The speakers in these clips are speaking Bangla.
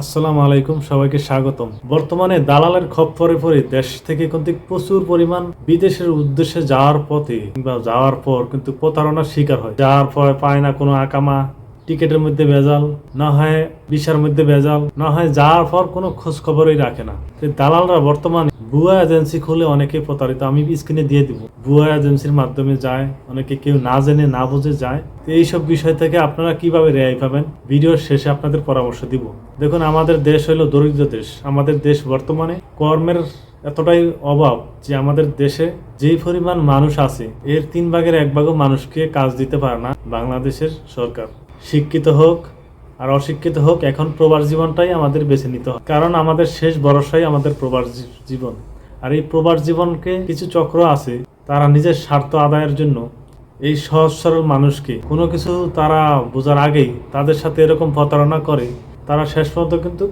আসসালামু আলাইকুম, সবাইকে স্বাগতম। বর্তমানে দালালের খপ্পরে পরে দেশ থেকে কিন্তু প্রচুর পরিমাণ বিদেশের উদ্দেশ্যে যাওয়ার পথে কিংবা যাওয়ার পর কিন্তু প্রতারণার শিকার হয়। যাওয়ার পর পায় না কোনো আকামা, টিকেটের মধ্যে ভেজাল, না হয় বিশার মধ্যে ভেজাল, না হয় যাওয়ার পর কোনো খোঁজ খবরই রাখে না। দালালরা বর্তমানে ভুয়া এজেন্সি খুলে অনেকে প্রতারিত। আমি স্ক্রিনে দিয়ে দিব। ভুয়া এজেন্সির মাধ্যমে যায়, অনেকে কেউ না জেনে, না বুঝে যায়। তো এইসব বিষয় থেকে আপনারা কীভাবে রেহাই পাবেন? ভিডিওর শেষে আপনাদের পরামর্শ দিব। দেখুন, আমাদের দেশ হলো দরিদ্র দেশ। আমাদের দেশ বর্তমানে কর্মের এতটাই অভাব যে আমাদের দেশে যেই পরিমাণ মানুষ আছে, এর তিন ভাগের এক ভাগও মানুষকে কাজ দিতে পারে না বাংলাদেশের সরকার। শিক্ষিত হোক আর অশিক্ষিত হোক, এখন প্রবাস জীবনটাই আমাদের বেছে নিতে হয় কারণ আমাদের শেষ ভরসাই আমাদের প্রবাস জীবন। আর এই প্রবাস জীবনকে কিছু চক্র আছে, তারা নিজের স্বার্থ আদায়ের জন্য এই সহজ সরল মানুষকে কোনো কিছু তারা বোঝার আগেই তাদের সাথে এরকম প্রতারণা করে, তারা শেষ পর্যন্ত কিন্তু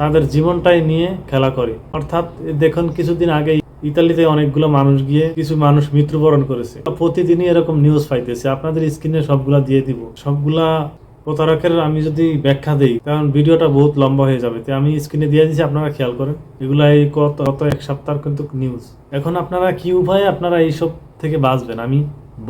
তাদের জীবনটাই নিয়ে খেলা করে। অর্থাৎ দেখুন, কিছুদিন আগেই ইতালিতে অনেকগুলো মানুষ গিয়ে কিছু মানুষ মৃত্যুবরণ করেছে। প্রতিদিনই এরকম নিউজ পাইতেছে। আপনাদের স্ক্রিনে সবগুলা দিয়ে দিব। সবগুলা প্রতারকের আমি যদি ব্যাখ্যা দিই, কারণ ভিডিওটা বহুত লম্বা হয়ে যাবে। তো আমি স্ক্রিনে দিয়ে দিচ্ছি আপনারা খেয়াল করেন। এগুলা এই গত গত এক সপ্তাহ কিন্তু নিউজ এখন আপনারা কি উপায়ে আপনারা এইসব থেকে বাঁচবেন, আমি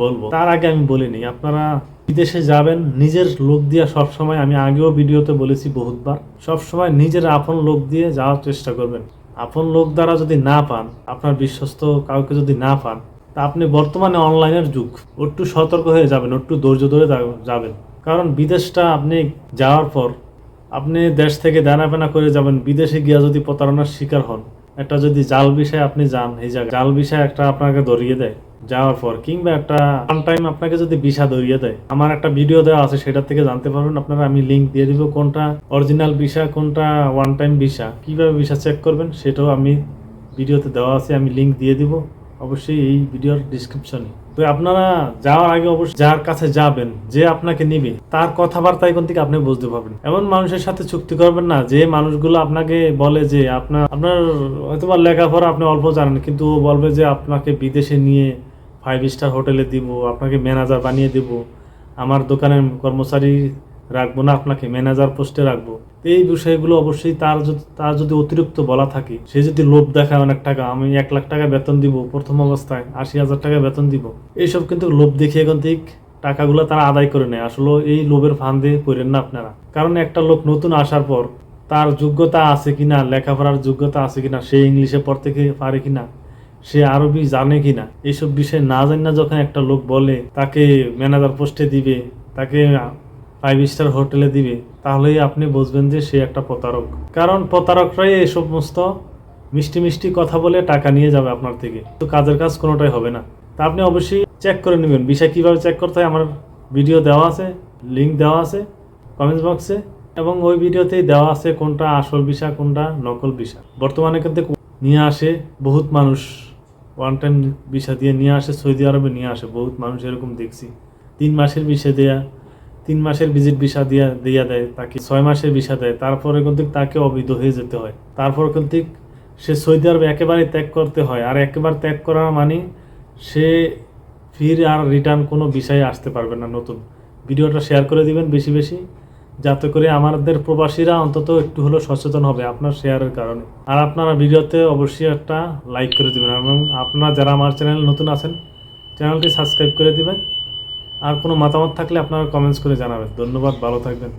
বলব। তার আগে আমি বলে নিই, আপনারা বিদেশে যাবেন, নিজের লোক দিয়ে সবসময়, আমি আগেও ভিডিওতে বলেছি বহুতবার, সবসময় নিজের আপন লোক দিয়ে যাওয়ার চেষ্টা করবেন। আপন লোক দ্বারা যদি না পান, আপনার বিশ্বস্ত কাউকে যদি না পান, তা আপনি বর্তমানে অনলাইনের যুগ। একটু সতর্ক হয়ে যাবেন, একটু ধৈর্য ধরে যাবেন। কারণ বিদেশটা আপনি যাওয়ার পর আপনি দেশ থেকে দানাপেনা করে যাবেন, বিদেশে গিয়া যদি প্রতারণার শিকার হন, একটা যদি জাল বিষয় আপনি যান, এই জায়গায় জাল বিষয় একটা আপনাকে ধরিয়ে দেয় যাওয়ার পর, কিংবা একটা ওয়ান টাইম আপনাকে যদি ভিসা ধরিয়ে দেয়। আমার একটা ভিডিও দেওয়া আছে সেটা থেকে জানতে পারবেন আপনারা, আমি লিঙ্ক দিয়ে দিব কোনটা অরিজিনাল ভিসা কোনটা ওয়ান টাইম ভিসা কীভাবে ভিসা চেক করবেন, সেটাও আমি ভিডিওতে দেওয়া আছে, আমি লিঙ্ক দিয়ে দিব। অবশ্যই এই ভিডিওর ডিসক্রিপশনে তো আপনারা যাওয়ার আগে অবশ্যই যার কাছে যাবেন, যে আপনাকে নিবে, তার কথাবার্তায় কোন থেকে আপনি বুঝতে পারবেন। এমন মানুষের সাথে চুক্তি করবেন না, যে মানুষগুলো আপনাকে বলে যে আপনার আপনার হয়তো বা লেখাপড়া আপনি অল্প জানেন, কিন্তু ও বলবে যে আপনাকে বিদেশে নিয়ে ফাইভ স্টার হোটেলে দিব, আপনাকে ম্যানেজার বানিয়ে দিব, আমার দোকানের কর্মচারী রাখব না, আপনাকে ম্যানেজার পোস্টে রাখব। এই বিষয়গুলো অবশ্যই তার যদি তার যদি অতিরিক্ত বলা থাকে, সে যদি লোভ দেখায় অনেক টাকা, আমি এক লাখ টাকা বেতন দিব, প্রথম অবস্থায় আশি হাজার টাকা বেতন দিব। এইসব কিন্তু লোভ দেখিয়ে কিন্তু টাকাগুলো তারা আদায় করে নেয়। আসলে এই লোভের ফান্দে করেন না আপনারা। কারণ একটা লোক নতুন আসার পর তার যোগ্যতা আছে কিনা, লেখাপড়ার যোগ্যতা আছে কিনা, সে ইংলিশে পড়তে পারে কিনা, সে আরবি জানে কিনা, এইসব বিষয়ে না জানি না যখন একটা লোক বলে, তাকে ম্যানেজার পোস্টে দিবে, তাকে ফাইভ স্টার হোটেলে দিবে, তাহলেই আপনি বুঝবেন যে সে একটা প্রতারক। কারণ প্রতারকরাই এই সমস্ত মিষ্টি মিষ্টি কথা বলে টাকা নিয়ে যাবে আপনার থেকে। তো কাজের কাজ কোনোটাই হবে না। তা আপনি অবশ্যই চেক করে নেবেন। বিষয় কীভাবে চেক করতে হয় আমার ভিডিও দেওয়া আছে লিঙ্ক দেওয়া আছে কমেন্টস বক্সে এবং ওই ভিডিওতেই দেওয়া আছে কোনটা আসল বিষয়, কোনটা নকল বিষয়। বর্তমানে কিন্তু নিয়ে আসে বহুত মানুষ। ওয়ান টাইম ভিসা দিয়ে নিয়ে আসে, সৌদি আরবে নিয়ে আসে বহুত মানুষ, এরকম দেখছি। তিন মাসের ভিসা দেয়া। তিন মাসের ভিজিট ভিসা দিয়া দিয়া দেয় তাকে, ছয় মাসের ভিসা দেয়। তারপরে কিন্তু তাকে অবৈধ হয়ে যেতে হয়। তারপর কিন্তু সে সৌদি আরবে একেবারে ত্যাগ করতে হয়। আর একেবারে ত্যাগ করা মানে সে ফির আর রিটার্ন কোনো বিষয়ে আসতে পারবে না নতুন। ভিডিওটা শেয়ার করে দিবেন বেশি বেশি, যাতে করে আমাদের প্রবাসীরা অন্তত একটু হলেও সচেতন হবে আপনার শেয়ারের কারণে। আর আপনারা ভিডিওতে অবশ্যই একটা লাইক করে দিবেন। এবং আপনারা যারা আমার চ্যানেল নতুন আছেন, চ্যানেলটি সাবস্ক্রাইব করে দিবেন। আর কোনো মতামত থাকলে আপনারা কমেন্টস করে জানাবেন। ধন্যবাদ ভালো থাকবেন।